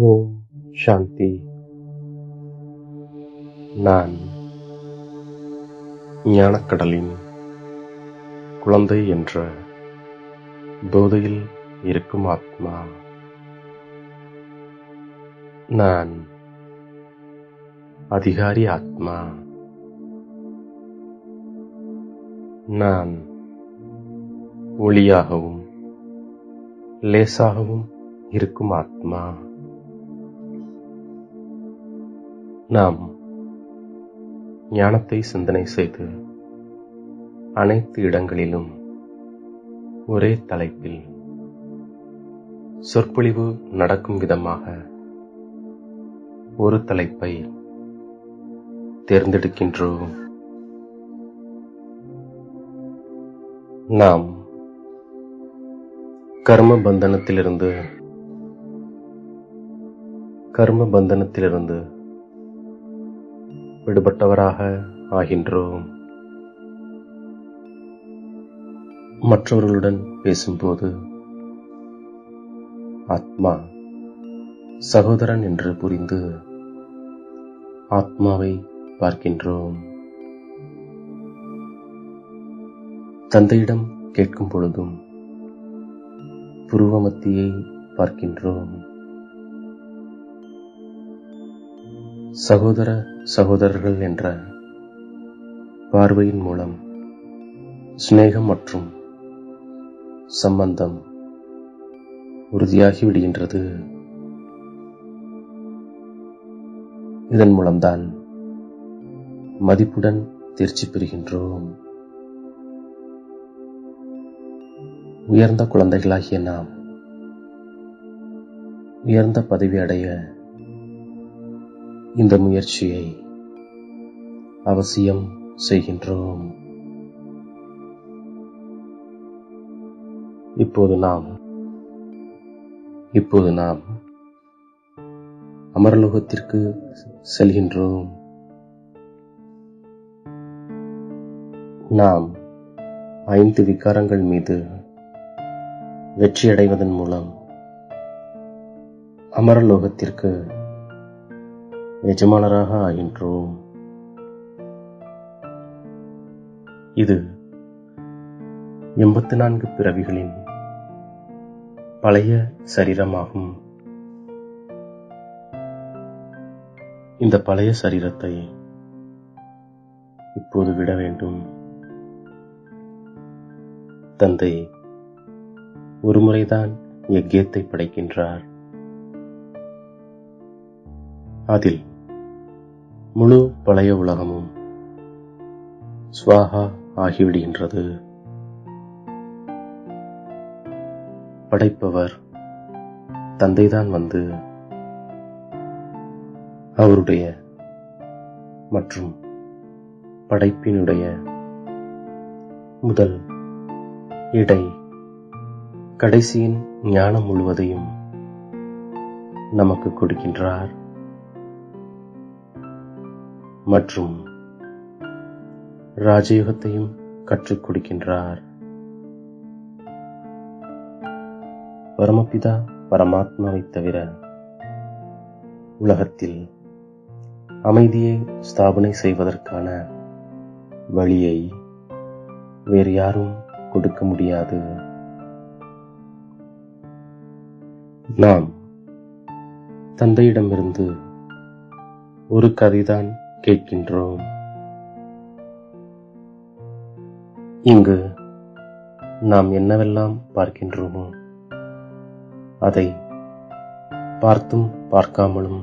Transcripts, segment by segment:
ஓம் சாந்தி நான் ஞானக்கடலின் குழந்தை என்ற போதையில் இருக்கும் ஆத்மா. நான் அதிகாரி ஆத்மா. நான் ஒளியாகவும் லேசாகவும் இருக்கும் ஆத்மா. நாம் ஞானத்தை சிந்தனை செய்து அனைத்து இடங்களிலும் ஒரே தலைப்பில் சொற்பொழிவு நடக்கும் விதமாக ஒரு தலைப்பை தேர்ந்தெடுக்கின்றோம். நாம் கர்ம பந்தனத்திலிருந்து கர்ம பந்தனத்திலிருந்து விடுபட்டவராக ஆகின்றோம். மற்றவர்களுடன் பேசும்போது ஆத்மா சகோதரன் என்று புரிந்து ஆத்மாவை பார்க்கின்றோம். தந்தையிடம் கேட்கும் பொழுதும் புருவமத்தியை பார்க்கின்றோம். சகோதர சகோதரர்கள் என்ற பார்வையின் மூலம் சிநேகம் மற்றும் சம்பந்தம் உறுதியாகி விடுகின்றது. இதன் மூலம்தான் மதிப்புடன் தேர்ச்சி பெறுகின்றோம். உயர்ந்த குழந்தைகளாகிய நாம் உயர்ந்த பதவி அடைய இந்த முயற்சியை அவசியம் செய்கின்றோம். இப்போது நாம் இப்போது நாம் அமரலோகத்திற்கு செல்கின்றோம். நாம் ஐந்து விகாரங்கள் மீது வெற்றியடைவதன் மூலம் அமரலோகத்திற்கு எஜமானராக ஆகின்றோம். இது எண்பத்தி நான்கு பிறவிகளின் பழைய சரீரமாகும். இந்த பழைய சரீரத்தை இப்போது விட வேண்டும். தந்தை ஒருமுறைதான் யக்கியத்தை படைக்கின்றார். அதில் முழு பழைய உலகமும் சுவாகா ஆகிவிடுகின்றது. படைப்பவர் தந்தைதான் வந்து அவருடைய மற்றும் படைப்பினுடைய முதல் இடை கடைசியின் ஞானம் முழுவதையும் நமக்கு கொடுக்கின்றார். மற்றும் ராஜயோகத்தையும் கற்றுக் கொடுக்கின்றார். பரமபிதா பரமாத்மாவை தவிர உலகத்தில் அமைதியை ஸ்தாபனை செய்வதற்கான வழியை வேறு யாரும் கொடுக்க முடியாது. நாம் தந்தையிடமிருந்து ஒரு கதைதான் கேட்கின்றோம். இங்கு நாம் என்னவெல்லாம் பார்க்கின்றோமோ அதை பார்த்தும் பார்க்காமலும்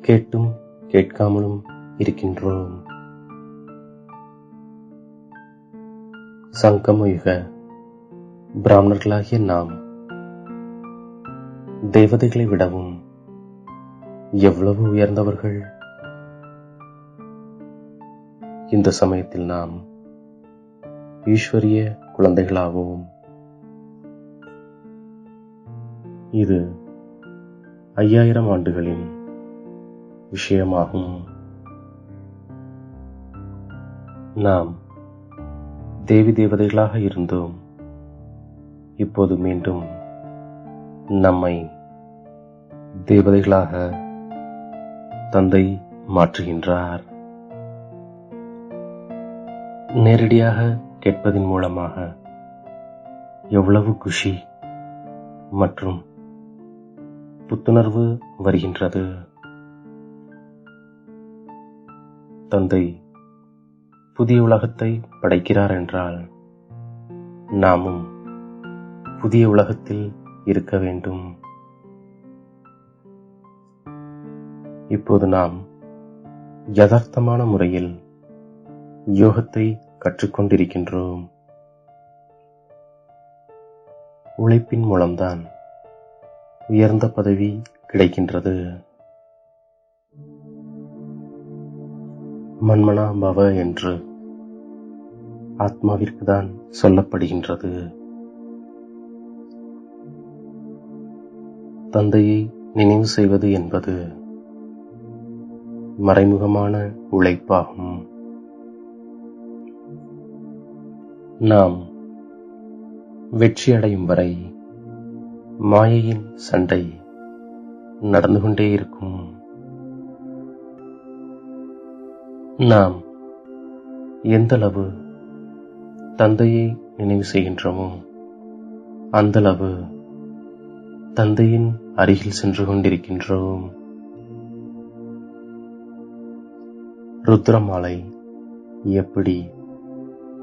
கேட்டும் கேட்காமலும் இருக்கின்றோம். சங்கமயுக பிராமணர்களாகிய நாம் தேவதைகளை விடவும் எவ்வளவு உயர்ந்தவர்கள் இந்த சமயத்தில் நாம் ஈஸ்வரிய குழந்தைகளாகவும் இது ஐயாயிரம் ஆண்டுகளின் விஷயமாகும் நாம் தேவி தேவதைகளாக இருந்தோம். இப்போது மீண்டும் நம்மை தேவதைகளாக தந்தை மாற்றுகின்றார். நேரடியாக கேட்பதின் மூலமாக எவ்வளவு குஷி மற்றும் புத்துணர்வு வருகின்றது? தந்தை புதிய உலகத்தை படைக்கிறார் என்றால் நாமும் புதிய உலகத்தில் இருக்க வேண்டும். இப்போது நாம் யதார்த்தமான முறையில் யோகத்தை கற்றுக்கொண்டிருக்கின்றோம். உழைப்பின் மூலம்தான் உயர்ந்த பதவி கிடைக்கின்றது. மன்மனா பவ என்று ஆத்மாவிற்கு தான் சொல்லப்படுகின்றது. தந்தையை நினைவு செய்வது என்பது மறைமுகமான உழைப்பாகும். நாம் வெற்றியடையும் வரை மாயையின் சண்டை நடந்து கொண்டே இருக்கும். நாம் எந்தளவு தந்தையை நினைவு செய்கின்றோமோ அந்தளவு தந்தையின் அருகில் சென்று கொண்டிருக்கின்றோம். ருத்ரமாலை எப்படி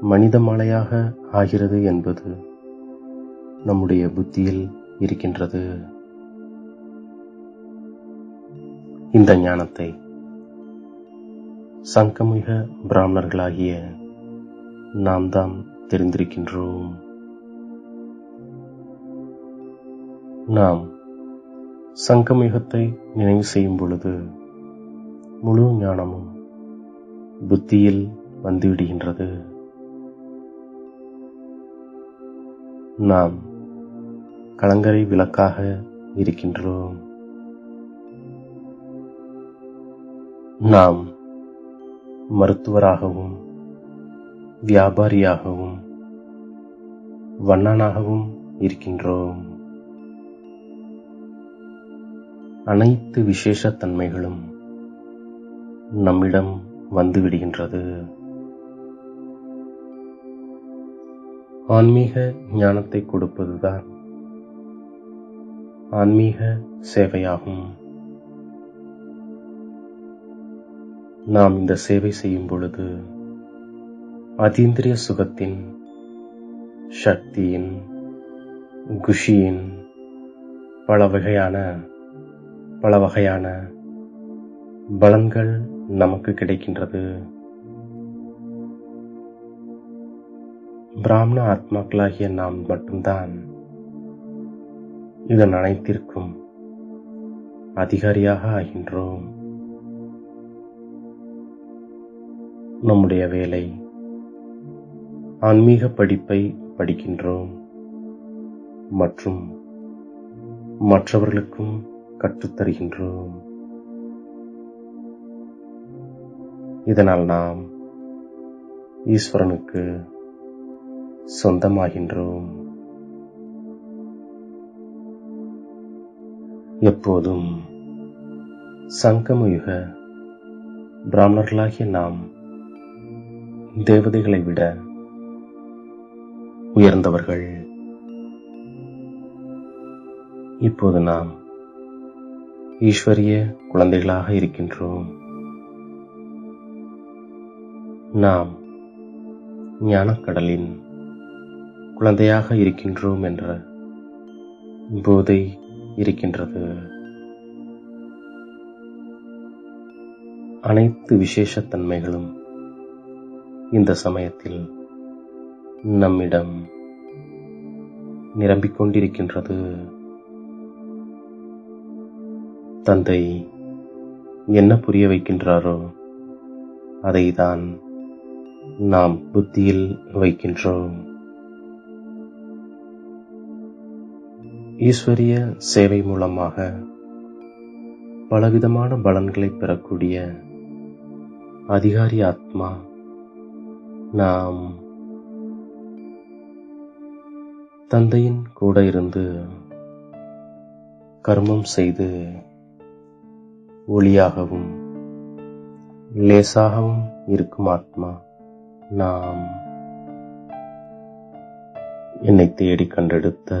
மனித மாலையாக ஆகிறது என்பது நம்முடைய புத்தியில் இருக்கின்றது. இந்த ஞானத்தை சங்கமிக பிராமணர்களாகிய நாம் தான் தெரிந்திருக்கின்றோம். நாம் சங்கமிகத்தை நினைவு செய்யும் பொழுது முழு ஞானமும் புத்தியில் வந்துவிடுகின்றது நாம் கலங்கரை விளக்காக இருக்கின்றோம். நாம் மருத்துவராகவும் வியாபாரியாகவும் வண்ணனாகவும் இருக்கின்றோம். அனைத்து விசேஷ தன்மைகளும் நம்மிடம் வந்துவிடுகின்றது ஆன்மீக ஞானத்தை கொடுப்பதுதான் ஆன்மீக சேவையாகும். நாம் இந்த சேவை செய்யும் பொழுது அதீந்திரிய சுகத்தின் சக்தியின் குஷியின் பல வகையான பல வகையான பலன்கள் நமக்கு கிடைக்கின்றது. பிராமண ஆத்மாக்களாகிய நாம் மட்டும்தான் இதன் அனைத்திற்கும் அதிகாரியாக ஆகின்றோம். நம்முடைய வேலை ஆன்மீக படிப்பை படிக்கின்றோம் மற்றும் மற்றவர்களுக்கும் கற்றுத்தருகின்றோம் இதனால் நாம் ஈஸ்வரனுக்கு சொந்தமாகின்றோம். எப்போதும் சங்கமயுக பிராமணர்களாகிய நாம் தேவதைகளை விட உயர்ந்தவர்கள். இப்போது நாம் ஈஸ்வரிய குழந்தைகளாக இருக்கின்றோம். நாம் ஞானக்கடலின் குழந்தையாக இருக்கின்றோம் என்ற போதை இருக்கின்றது. அனைத்து விசேஷத்தன்மைகளும் இந்த சமயத்தில் நம்மிடம் நிரம்பிக் கொண்டிருக்கின்றது. தந்தை என்ன புரிய வைக்கின்றாரோ அதைதான் நாம் புத்தியில் வைக்கின்றோம். ஈஸ்வரிய சேவை மூலமாக பலவிதமான பலன்களை பெறக்கூடிய அதிகாரி ஆத்மா நாம் தந்தையின் கூட இருந்து கர்மம் செய்து ஒளியாகவும் லேசாகவும் இருக்கும் ஆத்மா நாம் என்னை தேடி கண்டெடுத்த